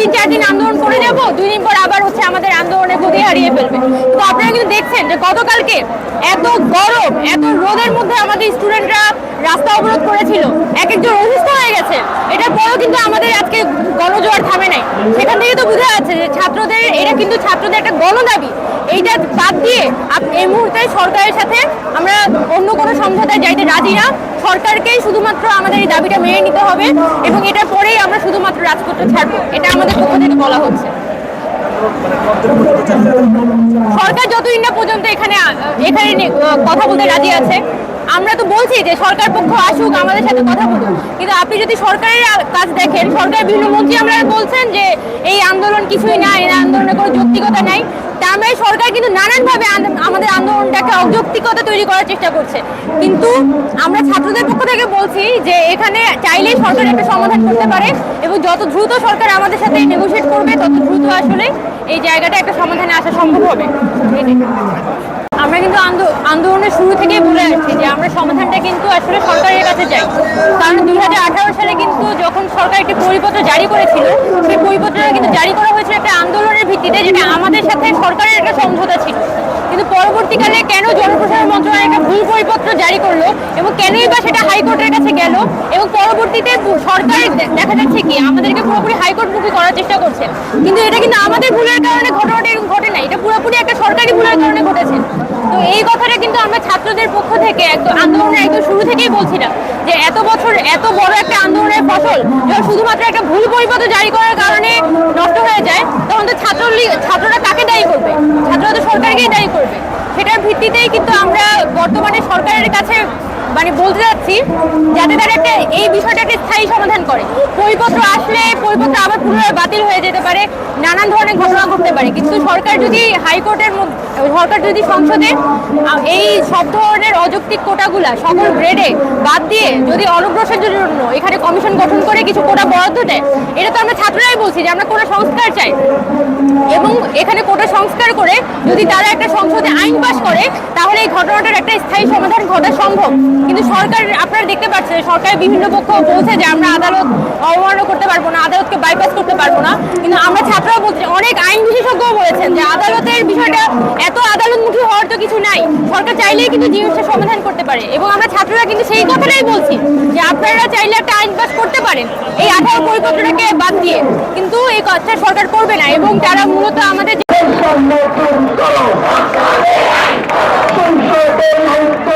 তিন চার দিন আন্দোলন করে নেব, দুই দিন পর আবার হচ্ছে আমাদের আন্দোলনের গতি হারিয়ে ফেলবে। তো আপনারা কিন্তু দেখছেন যে গতকালকে এত গরম, এত রোদের মধ্যে আমাদের স্টুডেন্টরা রাস্তা অবরোধ করেছিল। এক একজন অসুস্থ কিন্তু আমাদের আজকে গণজোয়ার থামে নাই। সেখান থেকে তো বোঝা যাচ্ছে যে ছাত্রদের এটা কিন্তু ছাত্রদের একটা গণদাবি। এইটা বাদ দিয়ে এই মুহূর্তে সরকারের সাথে আমরা অন্য কোনো সমঝোতায় যাইতে রাজি না। সরকারকেই শুধুমাত্র আমাদের এই দাবিটা মেনে নিতে হবে এবং এটার পরেই আমরা শুধুমাত্র রাজপত্র ছাড়বো। এটা আমাদের পক্ষ থেকে বলা হচ্ছে। সরকার যতদিন না পর্যন্ত এখানে এখানে কথা বলতে রাজি আছে আমরা তো বলছি যে সরকার পক্ষ আসুক, আমাদের সাথে কথা বলুক। কিন্তু আপনি যদি সরকারের কাজ দেখেন, সরকার বিভিন্ন মন্ত্রী আমরা বলছেন যে এই আন্দোলন কিছুই না, এই আন্দোলনের কোনো যৌক্তিকতা নাই। তার সরকার কিন্তু নানানভাবে আমাদের আন্দোলনটাকে অযৌক্তিকতা তৈরি করার চেষ্টা করছে। কিন্তু আমরা ছাত্রদের পক্ষ থেকে বলছি যে এখানে চাইলেই সরকার একটা সমাধান করতে পারে এবং যত দ্রুত সরকার আমাদের সাথে নেগোশিয়েট করবে, তত দ্রুত আসলে এই জায়গাটা একটা সমাধানে আসা সম্ভব হবে। আমরা কিন্তু আন্দো- আন্দোলনের শুরু থেকেই বলে আসছি যে আমরা সমাধানটা কিন্তু আসলে সরকারের কাছে চাই। কারণ দু হাজার আঠারো সালে কিন্তু যখন সরকার একটি পরিপত্র জারি করেছিল, সেই পরিপত্রটা কিন্তু জারি করা হয়েছিল একটা আন্দোলনের ভিত্তিতে যেটা আমাদের সাথে সরকারের একটা সমঝোতা ছিল। কিন্তু পরবর্তীকালে কেন জনপ্রশাসন মন্ত্রণালয় একটা ভুল পরিপত্র জারি করল এবং কেনই বা সেটা হাইকোর্টের কাছে গেল এবং পরবর্তীতে সরকার দেখা যাচ্ছে কি আমাদেরকে পুরোপুরি হাইকোর্টমুখী করার চেষ্টা করছে। কিন্তু এটা কিন্তু আমাদের ভুলের কারণে ঘটনাটা ঘটে না এটা সরকারি ভুলের কারণে ঘটেছে। তো এই কথাটা কিন্তু আমরা ছাত্রদের পক্ষ থেকে একদম আন্দোলনের একদম শুরু থেকেই বলছিলাম যে এত বছর, এত বড় একটা আন্দোলনের ফসল যখন শুধুমাত্র একটা ভুল পরিপত্র জারি করার কারণে নষ্ট হয়ে যায়, তখন তো ছাত্রলীগ, ছাত্ররা তাকে দায়ী করবে? ছাত্ররা তো সরকারকেই দায়ী করবে। সেটার ভিত্তিতেই কিন্তু আমরা বর্তমানে সরকারের কাছে মানে বলতে যাচ্ছি যাতে তারা একটা এই বিষয়টা একটা স্থায়ী সমাধান করে। পরিপত্র আসলে পরিপত্র আবার পুনরায় বাতিল হয়ে যেতে পারে, নানান ধরনের ঘটনা ঘটতে পারে। কিন্তু সরকার যদি হাইকোর্টের মধ্যে, সরকার যদি সংসদে এই সব ধরনের অযৌক্তিক কোটাগুলা সকল গ্রেডে বাদ দিয়ে যদি অনগ্রসরের জন্য এখানে কমিশন গঠন করে কিছু কোটা বরাদ্দ দেয়, এটা তো আমরা ছাত্ররাই বলছি যে আমরা কোটা সংস্কার চাই। এবং এখানে কোটা সংস্কার করে যদি তারা একটা সংসদে আইন পাস করে, তাহলে এই ঘটনাটার একটা স্থায়ী সমাধান ঘটা সম্ভব। কিন্তু সরকার, আপনারা দেখতে পাচ্ছেন, সরকারের বিভিন্ন পক্ষ বলছে যে আমরা আদালত অবমাননা করতে পারব না, আদালতকে বাইপাস করতে পারব না। কিন্তু আমরা ছাত্ররা বলছি, অনেক আইন বিশেষজ্ঞও বলেছেন যে আদালতের বিষয়টা এত আদালতমুখী হওয়ার তো কিছু নাই। সরকার চাইলেই কিন্তু জিনিসটা সমাধান করতে পারে। এবং আমরা ছাত্ররা কিন্তু সেই কথাটাই বলছি যে আপনারা চাইলে একটা আইন পাস করতে পারেন। এই আঠারো পরিপত্রটাকে বাদ দিয়ে। কিন্তু এই কাজটা সরকার করবে না। এবং তারা মূলত আমাদের সংসদের মন্ত্র